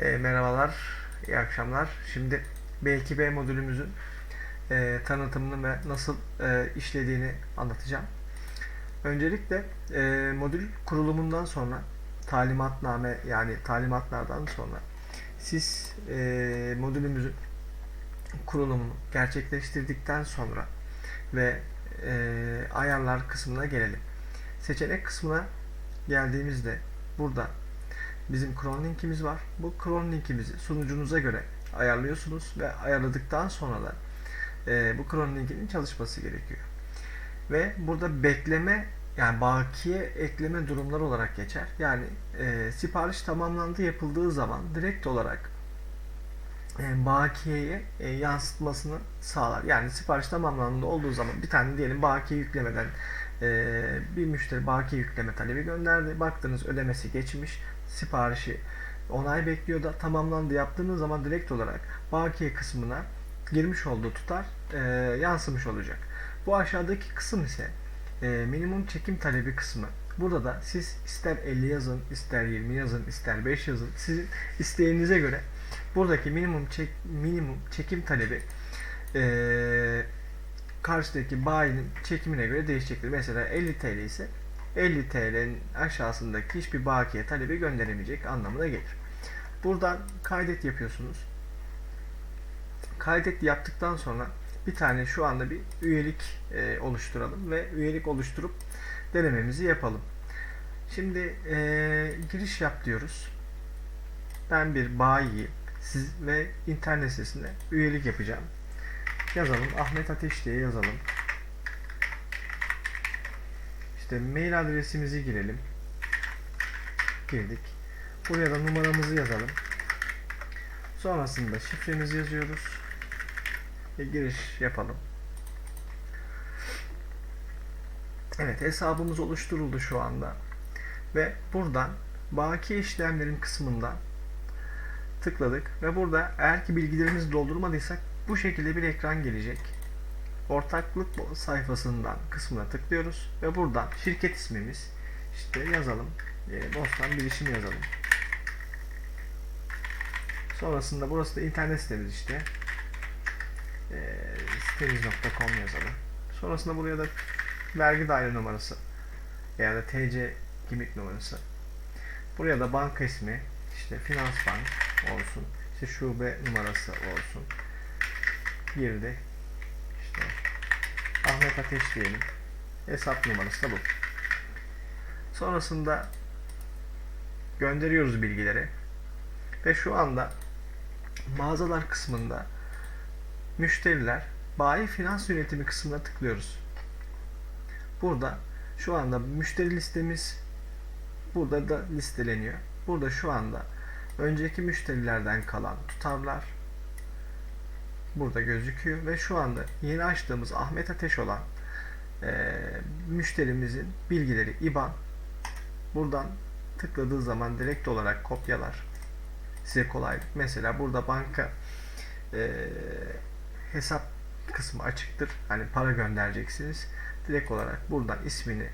E, merhabalar, iyi akşamlar. Şimdi B2B modülümüzün e, tanıtımını ve nasıl e, işlediğini anlatacağım. Öncelikle e, modül kurulumundan sonra talimatname yani talimatlardan sonra siz e, modülümüzün kurulumunu gerçekleştirdikten sonra ve e, ayarlar kısmına gelelim. Seçenek kısmına geldiğimizde burada bizim cron linkimiz var. Bu cron linkimizi sunucunuza göre ayarlıyorsunuz ve ayarladıktan sonra da e, bu cron linkinin çalışması gerekiyor. Ve burada bekleme yani bakiye ekleme durumları olarak geçer. Yani e, sipariş tamamlandı yapıldığı zaman direkt olarak e, bakiyeye e, yansıtmasını sağlar. Yani sipariş tamamlandı olduğu zaman bir tane diyelim bakiye yüklemeden e, bir müşteri bakiye yükleme talebi gönderdi. Baktınız ödemesi geçmiş. Siparişi onay bekliyor da tamamlandı yaptığınız zaman direkt olarak bakiye kısmına girmiş olduğu tutar e, yansımış olacak. Bu aşağıdaki kısım ise e, minimum çekim talebi kısmı. Burada da siz ister 50 yazın, ister 20 yazın, ister 5 yazın. Sizin isteğinize göre buradaki minimum çek, minimum çekim talebi e, karşıdaki bayinin çekimine göre değişecektir. Mesela 50 TL ise 50 TL'nin aşağısındaki hiçbir bakiye talebi gönderemeyecek anlamına gelir. Buradan kaydet yapıyorsunuz. Kaydet yaptıktan sonra bir tane şu anda bir üyelik e, oluşturalım ve üyelik oluşturup denememizi yapalım. Şimdi e, giriş yap diyoruz. Ben bir bayiyim. Siz ve internet sitesinde üyelik yapacağım. Yazalım. Ahmet Ateş diye yazalım. İşte mail adresimizi girelim. Girdik. Buraya da numaramızı yazalım. Sonrasında şifremizi yazıyoruz. Ve giriş yapalım. Evet hesabımız oluşturuldu şu anda. Ve buradan baki işlemlerin kısmından tıkladık ve burada eğer ki bilgilerimizi doldurmadıysak bu şekilde bir ekran gelecek. Ortaklık sayfasından kısmına tıklıyoruz ve buradan şirket ismimiz işte yazalım. E, Bostan Bilişim yazalım. Sonrasında burası da internet sitemiz işte. E, sitemiz.com yazalım. Sonrasında buraya da vergi daire numarası veya da TC kimlik numarası. Buraya da banka ismi işte Finans Bank olsun. İşte şube numarası olsun. Girdi. Ahmet Ateş diyelim. Hesap numarası da bu. Sonrasında gönderiyoruz bilgileri. Ve şu anda mağazalar kısmında müşteriler bayi finans yönetimi kısmına tıklıyoruz. Burada şu anda müşteri listemiz burada da listeleniyor. Burada şu anda önceki müşterilerden kalan tutarlar burada gözüküyor ve şu anda yeni açtığımız Ahmet Ateş olan e, müşterimizin bilgileri IBAN buradan tıkladığı zaman direkt olarak kopyalar size kolaylık. Mesela burada banka e, hesap kısmı açıktır. Hani para göndereceksiniz. Direkt olarak buradan ismini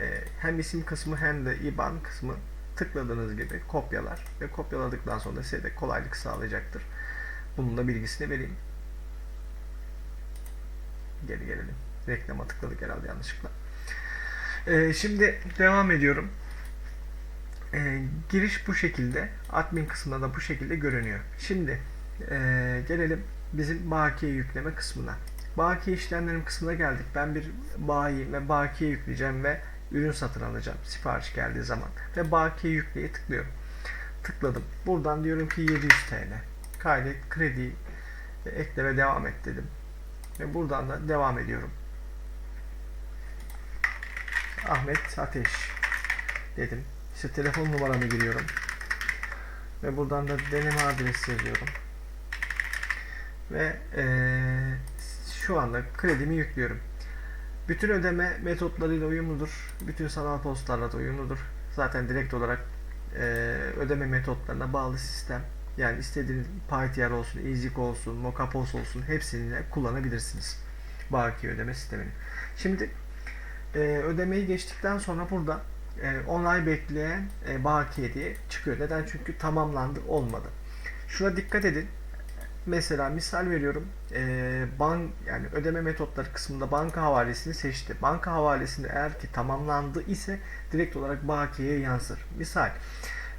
e, hem isim kısmı hem de IBAN kısmı tıkladığınız gibi kopyalar ve kopyaladıktan sonra size de kolaylık sağlayacaktır. Bunun da bilgisini vereyim. Geri gelelim. Reklama tıkladık herhalde yanlışlıkla. Ee, şimdi devam ediyorum. Ee, giriş bu şekilde. Admin kısmında da bu şekilde görünüyor. Şimdi ee, gelelim bizim bakiye yükleme kısmına. Bakiye işlemlerim kısmına geldik. Ben bir bayiyim ve bakiye yükleyeceğim ve ürün satın alacağım sipariş geldiği zaman ve bakiye yükleye tıklıyorum. Tıkladım. Buradan diyorum ki 700 TL. Kaydet kredi ekle ve devam et dedim. Ve buradan da devam ediyorum. Ahmet Ateş dedim. İşte telefon numaramı giriyorum. Ve buradan da deneme adresi yazıyorum. Ve ee, şu anda kredimi yüklüyorum. Bütün ödeme metotlarıyla uyumludur. Bütün sanal postalarla da uyumludur. Zaten direkt olarak e, ödeme metotlarına bağlı sistem. Yani istediğiniz Paytr olsun, EasyC olsun, Mokapos olsun hepsini kullanabilirsiniz. Baki ödeme sistemini. Şimdi e, ödemeyi geçtikten sonra burada e, onay bekleyen e, bakiye diye çıkıyor. Neden? Çünkü tamamlandı olmadı. Şuna dikkat edin. Mesela misal veriyorum. E, bank yani ödeme metotları kısmında banka havalesini seçti. Banka havalesinde eğer ki tamamlandı ise direkt olarak bakiyeye yansır. Misal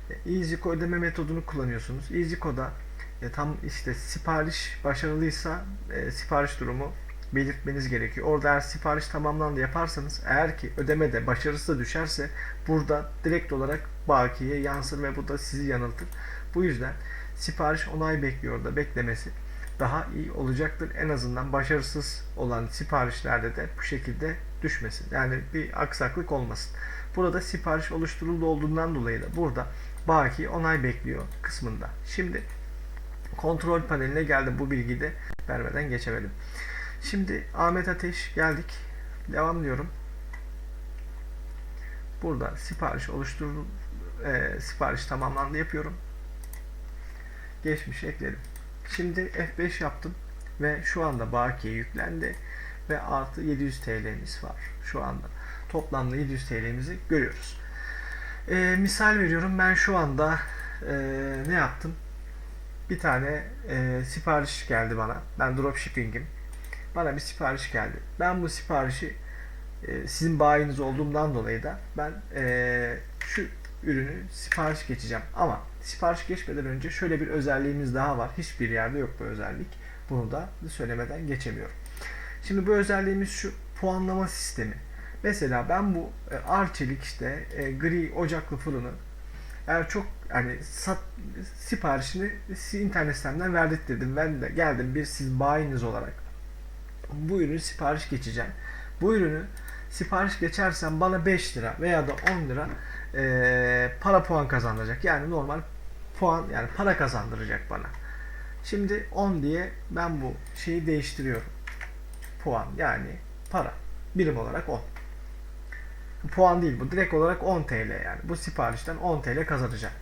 e, EasyCo ödeme metodunu kullanıyorsunuz. EasyCo'da e, tam işte sipariş başarılıysa e, sipariş durumu belirtmeniz gerekiyor. Orada eğer sipariş tamamlandı yaparsanız eğer ki ödeme de başarısız düşerse burada direkt olarak bakiye yansır ve bu da sizi yanıltır. Bu yüzden sipariş onay bekliyor da beklemesi daha iyi olacaktır. En azından başarısız olan siparişlerde de bu şekilde düşmesin. Yani bir aksaklık olmasın. Burada sipariş oluşturuldu olduğundan dolayı da burada baki onay bekliyor kısmında. Şimdi kontrol paneline geldim bu bilgiyi de vermeden geçemedim. Şimdi Ahmet Ateş geldik. Devam diyorum. Burada sipariş oluşturuldu. E, sipariş tamamlandı yapıyorum. Geçmiş ekledim. Şimdi F5 yaptım ve şu anda bakiye yüklendi ve artı 700 TL'miz var şu anda. Toplamda 700 TL'mizi görüyoruz. E, misal veriyorum ben şu anda e, ne yaptım? Bir tane e, sipariş geldi bana. Ben dropshipping'im. Bana bir sipariş geldi. Ben bu siparişi e, sizin bayiniz olduğumdan dolayı da ben e, şu ürünü sipariş geçeceğim. Ama sipariş geçmeden önce şöyle bir özelliğimiz daha var. Hiçbir yerde yok bu özellik. Bunu da söylemeden geçemiyorum. Şimdi bu özelliğimiz şu puanlama sistemi. Mesela ben bu e, Arçelik işte e, gri ocaklı fırını eğer çok hani sat, siparişini internet sitemden verdirttirdim. Ben de geldim bir siz bayiniz olarak bu ürünü sipariş geçeceğim. Bu ürünü sipariş geçersem bana 5 lira veya da 10 lira e, para puan kazandıracak. Yani normal puan yani para kazandıracak bana. Şimdi 10 diye ben bu şeyi değiştiriyorum. Puan yani para. Birim olarak 10. Puan değil bu. Direkt olarak 10 TL yani. Bu siparişten 10 TL kazanacağım.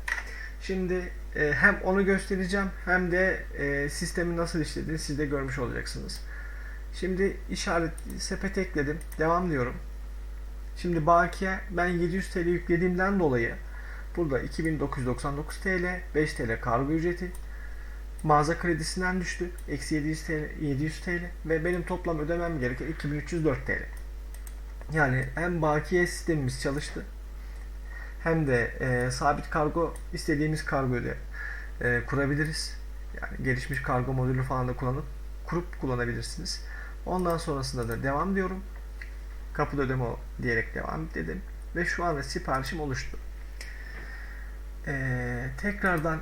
Şimdi e, hem onu göstereceğim hem de e, sistemin nasıl işlediğini siz de görmüş olacaksınız. Şimdi işaret sepet ekledim. Devam diyorum. Şimdi bakiye ben 700 TL yüklediğimden dolayı burada 2999 TL 5 TL kargo ücreti mağaza kredisinden düştü. Eksi 700 TL, 700 TL ve benim toplam ödemem gereken 2304 TL. Yani hem bakiye sistemimiz çalıştı hem de e, sabit kargo istediğimiz kargoyu da e, kurabiliriz. Yani gelişmiş kargo modülü falan da kullanıp kurup kullanabilirsiniz. Ondan sonrasında da devam diyorum. Kapıda ödeme diyerek devam dedim. Ve şu anda siparişim oluştu. Ee, tekrardan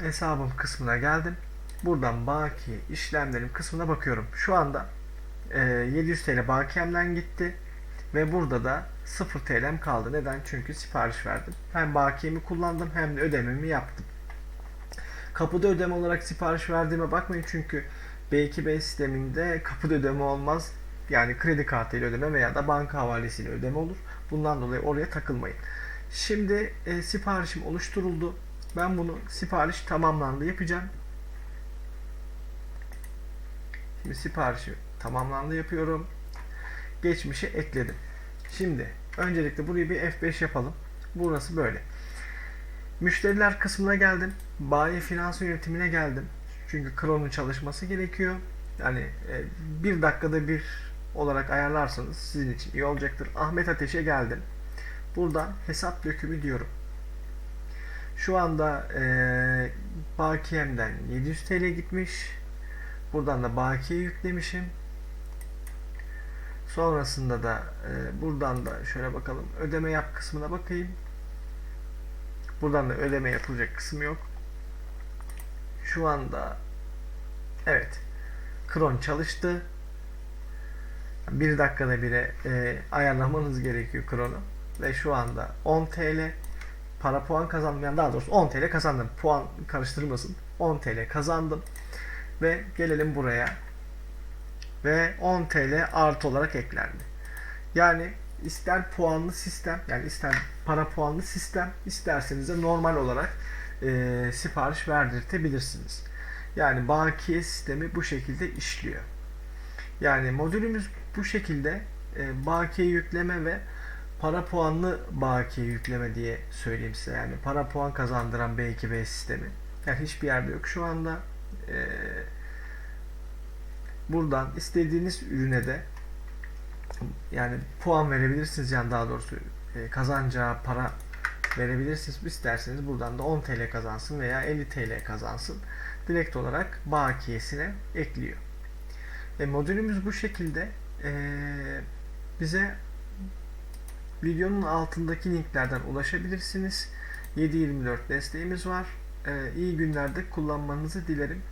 hesabım kısmına geldim. Buradan baki işlemlerim kısmına bakıyorum. Şu anda e, 700 TL bakiyemden gitti. Ve burada da 0 TL'm kaldı. Neden? Çünkü sipariş verdim. Hem bakiyemi kullandım hem de ödememi yaptım. Kapıda ödeme olarak sipariş verdiğime bakmayın çünkü B2B sisteminde kapıda ödeme olmaz. Yani kredi kartıyla ödeme veya da banka havalesiyle ödeme olur. Bundan dolayı oraya takılmayın. Şimdi e, siparişim oluşturuldu. Ben bunu sipariş tamamlandı yapacağım. Şimdi siparişi tamamlandı yapıyorum. Geçmişe ekledim. Şimdi öncelikle burayı bir F5 yapalım. Burası böyle. Müşteriler kısmına geldim. Bayi finans yönetimine geldim. Çünkü Chrome'un çalışması gerekiyor. Yani e, bir dakikada bir olarak ayarlarsanız sizin için iyi olacaktır. Ahmet Ateş'e geldim. Buradan hesap dökümü diyorum. Şu anda e, bakiyemden 700 TL gitmiş. Buradan da bakiye yüklemişim. Sonrasında da e, buradan da şöyle bakalım. Ödeme yap kısmına bakayım. Buradan da ödeme yapılacak kısım yok. Şu anda evet Kron çalıştı. Bir dakikada bire e, ayarlamanız gerekiyor Kron'u. Ve şu anda 10 TL para puan kazanmayan daha doğrusu 10 TL kazandım. Puan karıştırmasın. 10 TL kazandım. Ve gelelim buraya. Ve 10 TL artı olarak eklendi. Yani ister puanlı sistem yani ister para puanlı sistem isterseniz de normal olarak e, sipariş verdirtebilirsiniz. Yani bakiye sistemi bu şekilde işliyor. Yani modülümüz bu şekilde e, bakiye yükleme ve para puanlı bakiye yükleme diye söyleyeyim size. Yani para puan kazandıran B2B sistemi. Yani hiçbir yerde yok şu anda. Ee, buradan istediğiniz ürüne de yani puan verebilirsiniz yani daha doğrusu e, kazanacağı para verebilirsiniz. İsterseniz buradan da 10 TL kazansın veya 50 TL kazansın. Direkt olarak bakiyesine ekliyor. E, modülümüz bu şekilde. E, bize videonun altındaki linklerden ulaşabilirsiniz. 7/24 desteğimiz var. E, iyi günlerde kullanmanızı dilerim.